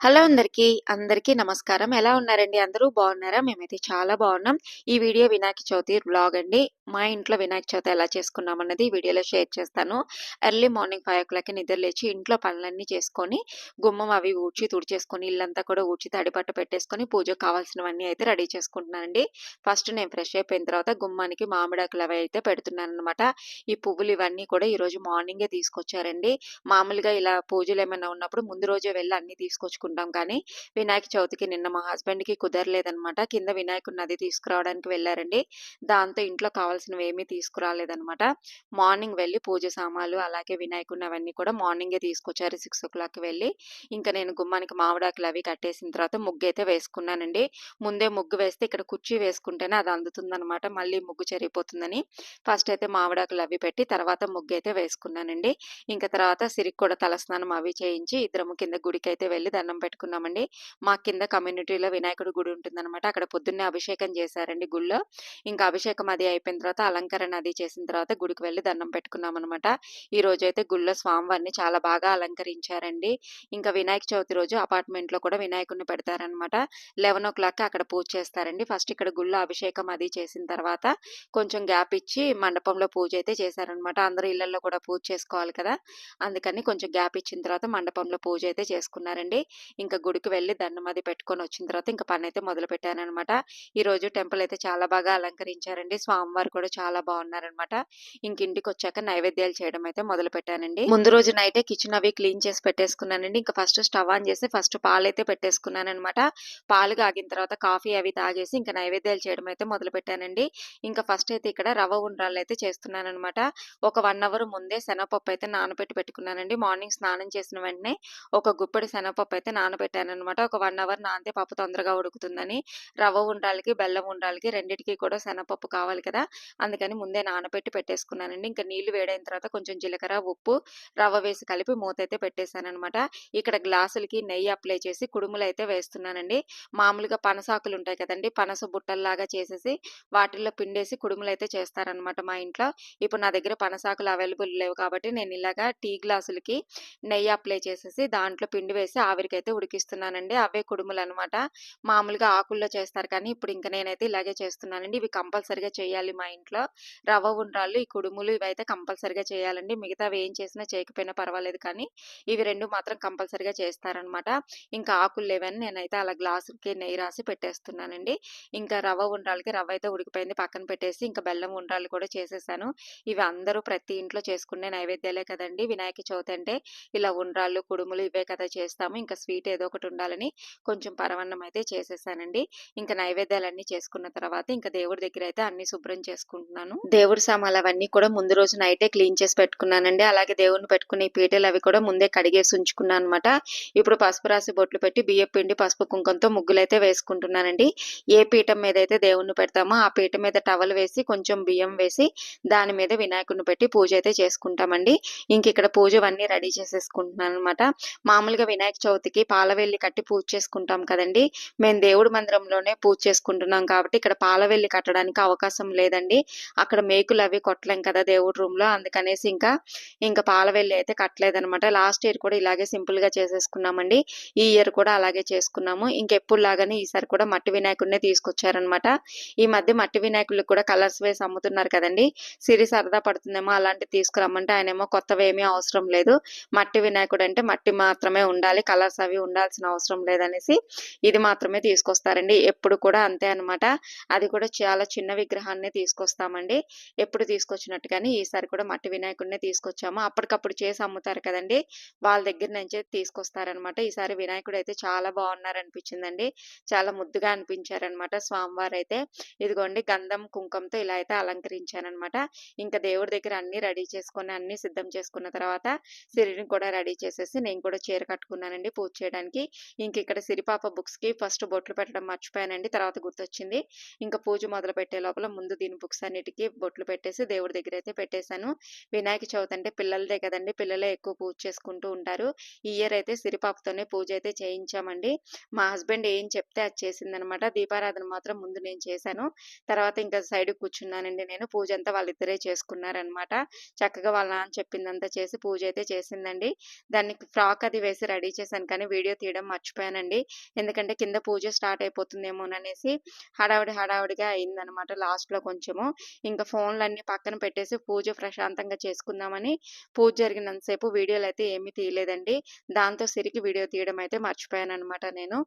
Hello అందరికీ, అందరికీ నమస్కారం. ఎలా ఉన్నారండి అందరూ? బాగున్నారా? మేమైతే చాలా బాగున్నాం. ఈ వీడియో వినాయక చవితి బ్లాగ్ అండి. మా ఇంట్లో వినాయక చవితి ఎలా చేసుకున్నామన్నది ఈ వీడియోలో షేర్ చేస్తాను. ఎర్లీ మార్నింగ్ 5:00కి నిద్ర లేచి ఇంట్లో పనులన్నీ చేసుకొని, గుమ్మం అవి ఊడ్చి, తుడిచేసుకొని, ఇల్లంతా కూడా ఊడ్చి తడిబట్ట పెట్టేసుకొని, పూజకు కావాల్సినవన్నీ అయితే రెడీ చేసుకుంటున్నానండి. ఫస్ట్ నేను ఫ్రెష్ అయిపోయిన తర్వాత గుమ్మానికి మామిడాకులు అవి అయితే పెడుతున్నాననమాట. ఈ పువ్వులు ఇవన్నీ కూడా ఈరోజు మార్నింగే తీసుకొచ్చారండి. మామూలుగా ఇలా పూజలు ఏమైనా ఉన్నప్పుడు ముందు రోజే వెళ్ళి అన్నీ చేసుకుంటాం కానీ, వినాయక చవితికి నిన్న మా హస్బెండ్‌కి కుదరలేదనమాట. కింద వినాయకుడిని అది తీసుకురావడానికి వెళ్ళారండి దాంతో ఇంట్లో కావాల్సినవి ఏమీ తీసుకురాలేదనమాట. మార్నింగ్ వెళ్ళి పూజ సామాన్లు, అలాగే వినాయకుడిని అవన్నీ కూడా మార్నింగే తీసుకొచ్చారు 6:00కి వెళ్ళి. ఇంకా నేను గుమ్మానికి మామిడాకులు అవి కట్టేసిన తర్వాత ముగ్గు అయితే వేసుకున్నానండి. ముందే ముగ్గు వేస్తే ఇక్కడ కుర్చీ వేసుకుంటేనే అది అందుతుందనమాట. మళ్ళీ ముగ్గు చెరిగిపోతుందని ఫస్ట్ అయితే మామిడాకులు అవి పెట్టి తర్వాత ముగ్గు అయితే వేసుకున్నానండి. ఇంకా తర్వాత సిరికి కూడా తలస్నానం అవి చేయించి ఇద్దరము కింద గుడికి అయితే వెళ్ళి దండం పెట్టుకున్నామండి. మా కింద కమ్యూనిటీలో వినాయకుడి గుడి ఉంటుందన్నమాట అక్కడ పొద్దున్నే అభిషేకం చేశారండి గుళ్ళో. ఇంకా అభిషేకం అది అయిపోయిన తర్వాత అలంకరణ అది చేసిన తర్వాత గుడికి వెళ్ళి దండం పెట్టుకున్నామనమాట. ఈ రోజు అయితే గుళ్ళో స్వామివారిని చాలా బాగా అలంకరించారండి. ఇంకా వినాయక చవితి రోజు అపార్ట్మెంట్‌లో కూడా వినాయకుడిని పెడతారనమాట. 11:00కి అక్కడ పూజ చేస్తారండి. ఫస్ట్ ఇక్కడ గుళ్ళో అభిషేకం అది చేసిన తర్వాత కొంచెం గ్యాప్ ఇచ్చి మండపంలో పూజ అయితే చేశారనమాట. అందరూ ఇళ్ళలో కూడా పూజ చేసుకోవాలి కదా! అందుకని కొంచెం గ్యాప్ ఇచ్చిన తర్వాత మండపంలో పూజ అయితే చేసుకున్నారండి. ఇంకా గుడికి వెళ్ళి దండం అది పెట్టుకొని వచ్చిన తర్వాత ఇంకా పనైతే మొదలుపెట్టాననమాట. ఈరోజు టెంపుల్ అయితే చాలా బాగా అలంకరించారండి. స్వామివారు కూడా చాలా బాగున్నారనమాట. ఇంక ఇంటికొచ్చాక నైవేద్యాలు చేయడం అయితే మొదలు పెట్టానండి ముందు రోజు నైటే కిచెన్ అవి క్లీన్ చేసి పెట్టేసుకున్నానండి. ఇంకా ఫస్ట్ స్టవ్ ఆన్ చేసి ఫస్ట్ పాలు అయితే పెట్టేసుకున్నానమాట పాలు కాగిన తర్వాత కాఫీ అవి తాగేసి ఇంకా నైవేద్యాలు చేయడం అయితే మొదలు పెట్టానండి ఇంకా ఫస్ట్ అయితే ఇక్కడ రవ్వ ఉండ్రాలు అయితే చేస్తున్నానమాట ఒక వన్ అవర్ ముందే శనగపప్పు అయితే నానబెట్టి పెట్టుకున్నానండి. మార్నింగ్ స్నానం చేసిన వెంటనే ఒక గుప్పడి శనగపప్పు అయితే నానబెట్టాను అనమాట ఒక వన్ అవర్ నానితే పప్పు తొందరగా ఉడుకుతుందని. రవ్వ ఉండాలికి బెల్లం ఉండ్రాళ్ళకి రెండింటికి కూడా శనగపప్పు కావాలి కదా! అందుకని ముందే నానబెట్టి పెట్టేసుకున్నానండి. ఇంకా నీళ్ళు వేడైన తర్వాత కొంచెం జీలకర్ర, ఉప్పు, రవ్వ వేసి కలిపి మూత అయితే పెట్టేశానమాట ఇక్కడ గ్లాసులకి నెయ్యి అప్లై చేసి కుడుములు అయితే వేస్తున్నానండి. మామూలుగా పనసాకులు ఉంటాయి కదండి పనస బుట్టల్లాగా చేసేసి వాటిల్లో పిండేసి అయితే చేస్తారనమాట మా ఇంట్లో. ఇప్పుడు నా దగ్గర పనసాకులు అవైలబుల్ లేవు కాబట్టి నేను ఇలాగా టీ గ్లాసులకి నెయ్యి అప్లై చేసేసి దాంట్లో పిండి వేసి ఆవిరికైతే అయితే ఉడికిస్తున్నానండి. అవే కుడుములు అనమాట మామూలుగా ఆకుల్లో చేస్తారు కానీ ఇప్పుడు ఇంకా నేనైతే ఇలాగే చేస్తున్నానండి. ఇవి కంపల్సరిగా చేయాలి మా ఇంట్లో. రవ్వ ఉండ్రాళ్ళు, ఈ కుడుములు ఇవైతే కంపల్సరిగా చేయాలండి. మిగతావి ఏం చేసినా చేయకపోయినా పర్వాలేదు కానీ ఇవి రెండు మాత్రం కంపల్సరిగా చేస్తారనమాట. ఇంకా ఆకులు లేవని నేనైతే అలా గ్లాసుకి నెయ్యి రాసి పెట్టేస్తున్నానండి. ఇంకా రవ్వ ఉండ్రాళ్ళకి రవ్వ అయితే ఉడికిపోయింది పక్కన పెట్టేసి ఇంకా బెల్లం ఉండ్రాళ్ళు కూడా చేసేసాను. ఇవి అందరూ ప్రతి ఇంట్లో చేసుకునే నైవేద్యాలే కదండి వినాయక చవితి అంటే ఇలా ఉండ్రాళ్ళు, కుడుములు ఇవే కదా చేస్తాము. ఇంకా స్వీట్ ఏదో ఒకటి ఉండాలని కొంచెం పరమాన్నం అయితే చేసేసానండి. ఇంకా నైవేద్యాలన్నీ చేసుకున్న తర్వాత ఇంకా దేవుడి దగ్గర అయితే అన్ని శుభ్రం చేసుకుంటున్నాను. దేవుడి సామాన్లు అవన్నీ కూడా ముందు రోజు నైటే క్లీన్ చేసి పెట్టుకున్నానండి. అలాగే దేవుడిని పెట్టుకునే ఈ పీటలు అవి కూడా ముందే కడిగేసి ఉంచుకున్నాను అనమాట. ఇప్పుడు పసుపు రాసి బొట్లు పెట్టి బియ్యం పిండి, పసుపు, కుంకంతో ముగ్గులైతే వేసుకుంటున్నానండి. ఏ పీఠం మీద అయితే దేవుడిని పెడతామో ఆ పీఠం మీద టవల్ వేసి కొంచెం బియ్యం వేసి దాని మీద వినాయకుడిని పెట్టి పూజ అయితే చేసుకుంటామండి. ఇంక ఇక్కడ పూజ పూజవన్నీ రెడీ చేసేసుకుంటున్నాను అనమాట మామూలుగా వినాయక చవితికి పాలవెల్లి కట్టి పూజ చేసుకుంటాం కదండి మేము దేవుడి మందిరంలోనే పూజ చేసుకుంటున్నాం కాబట్టి ఇక్కడ పాలవెల్లి కట్టడానికి అవకాశం లేదండి. అక్కడ మేకులు అవి కొట్టలేం కదా దేవుడి రూమ్‌లో అందుకనేసి ఇంకా, ఇంకా పాలవెల్లి అయితే కట్టలేదనమాట. లాస్ట్ ఇయర్ కూడా ఇలాగే సింపుల్‌గా చేసేసుకున్నామండి. ఈ ఇయర్ కూడా అలాగే చేసుకున్నాము. ఇంకెప్పుడులాగానే ఈసారి కూడా మట్టి వినాయకుడినే తీసుకొచ్చారనమాట. ఈ మధ్య మట్టి వినాయకులకు కూడా కలర్స్ వేసి అమ్ముతున్నారు కదండి సిరి సరదా పడుతుందేమో అలాంటివి తీసుకురమ్మంటే ఆయనేమో కొత్తవేమీ అవసరం లేదు. మట్టి వినాయకుడు అంటే మట్టి మాత్రమే ఉండాలి. కలర్స్ అవి ఉండాల్సిన అవసరం లేదనేసి ఇది మాత్రమే తీసుకొస్తారండి. ఎప్పుడు కూడా అంతే అనమాట. అది కూడా చాలా చిన్న విగ్రహాన్నే తీసుకొస్తామండి. ఎప్పుడు తీసుకొచ్చినట్టుగానే ఈసారి కూడా మట్టి వినాయకుడినే తీసుకొచ్చాము. అప్పటికప్పుడు చేసి అమ్ముతారు కదండి వాళ్ళ దగ్గర నుంచే తీసుకొస్తారనమాట. ఈసారి వినాయకుడైతే చాలా బాగున్నారనిపించిందండి. చాలా ముద్దుగా అనిపించారనమాట స్వామివారైతే. ఇదిగోండి గంధం, కుంకంతో ఇలా అయితే అలంకరించాననమాట. ఇంకా దేవుడి దగ్గర అన్ని రెడీ చేసుకొని అన్ని సిద్ధం చేసుకున్న తర్వాత సిరిని కూడా రెడీ చేసేసి నేను కూడా చీర కట్టుకున్నానండి పూజ చేయడానికి. ఇంక ఇక్కడ సిరిపాప బుక్స్‌కి ఫస్ట్ బొట్లు పెట్టడం మర్చిపోయానండి. తర్వాత గుర్తొచ్చింది. ఇంకా పూజ మొదలు పెట్టే లోపల ముందు దీని బుక్స్ అన్నిటికి బొట్లు పెట్టేసి దేవుడి దగ్గర అయితే పెట్టేశాను. వినాయక చవితి అంటే పిల్లలదే కదండి పిల్లలే ఎక్కువ పూజ చేసుకుంటూ ఉంటారు. ఈ ఇయర్ అయితే సిరిపాపతోనే పూజ అయితే చేయించామండి. మా హస్బెండ్ ఏం చెప్తే అది చేసిందనమాట. దీపారాధన మాత్రం ముందు నేను చేశాను. తర్వాత ఇంకా సైడ్ కూర్చున్నానండి నేను. పూజ అంతా వాళ్ళిద్దరే చేసుకున్నారనమాట. చక్కగా వాళ్ళ నాన్న చెప్పిందంతా చేసి పూజ అయితే చేసిందండి. దానికి ఫ్రాక్ అది వేసి రెడీ చేశాను కానీ వీడియో తీయడం మర్చిపోయానండి. ఎందుకంటే కింద పూజ స్టార్ట్ అయిపోతుందేమో అనేసి హడావిడి హడావిడిగా అయిందనమాట లాస్ట్‌లో కొంచెము. ఇంకా ఫోన్‌లన్నీ పక్కన పెట్టేసి పూజ ప్రశాంతంగా చేసుకుందామని పూజ జరిగినంత సేపు అయితే ఏమీ తీయలేదండి. దాంతో సిరికి వీడియో తీయడం అయితే మర్చిపోయాననమాట నేను.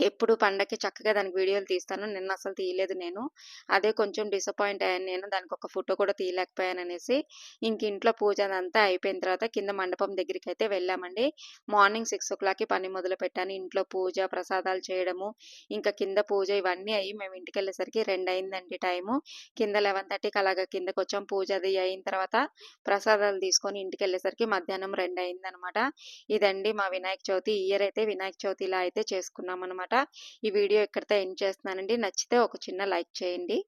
ఎప్పుడు పండగకి చక్కగా దానికి వీడియోలు తీస్తాను. నిన్న అసలు తీయలేదు నేను. అదే కొంచెం డిసప్పాయింట్ అయ్యాను నేను. దానికి ఒక ఫోటో కూడా తీయలేకపోయాను అనేసి ఇంక ఇంట్లో పూజ అదంతా అయిపోయిన తర్వాత కింద మండపం దగ్గరికి అయితే వెళ్ళామండి. మార్నింగ్ 6:00కి పని మొదలు పెట్టాను ఇంట్లో పూజ, ప్రసాదాలు చేయడము, ఇంకా కింద పూజ ఇవన్నీ అయ్యి మేము ఇంటికెళ్ళేసరికి 2 అయిందండి టైము. కింద 11:30కి అలాగా కిందకొచ్చాం. పూజ అది అయిన తర్వాత ప్రసాదాలు తీసుకొని ఇంటికి వెళ్ళేసరికి మధ్యాహ్నం రెండు అయిందనమాట. ఇదండి మా వినాయక చవితి. ఇయర్ అయితే వినాయక చవితి ఇలా అయితే అనమాట ఈ వీడియో ఇక్కడితో ఎండ్ చేస్తున్నానండి. నచ్చితే ఒక చిన్న లైక్ చేయండి.